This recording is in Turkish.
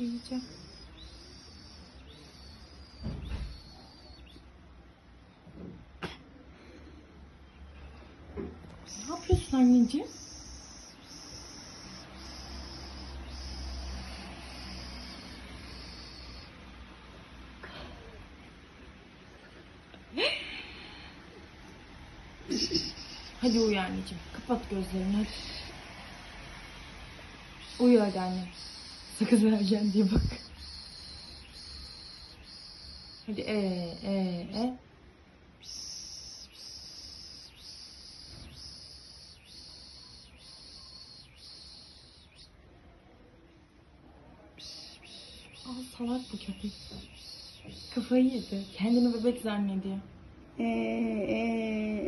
Uyuyacağım. Ne yapıyorsun anneciğim? Hadi uyu anneciğim. Kapat gözlerini. Uyu hadi annem. Sakız vereceğim diye bak. Hadi e e e. Aa, salak bu köpek. Kafayı yedi. Kendini bebek zannediyor. Ee, ee, ee.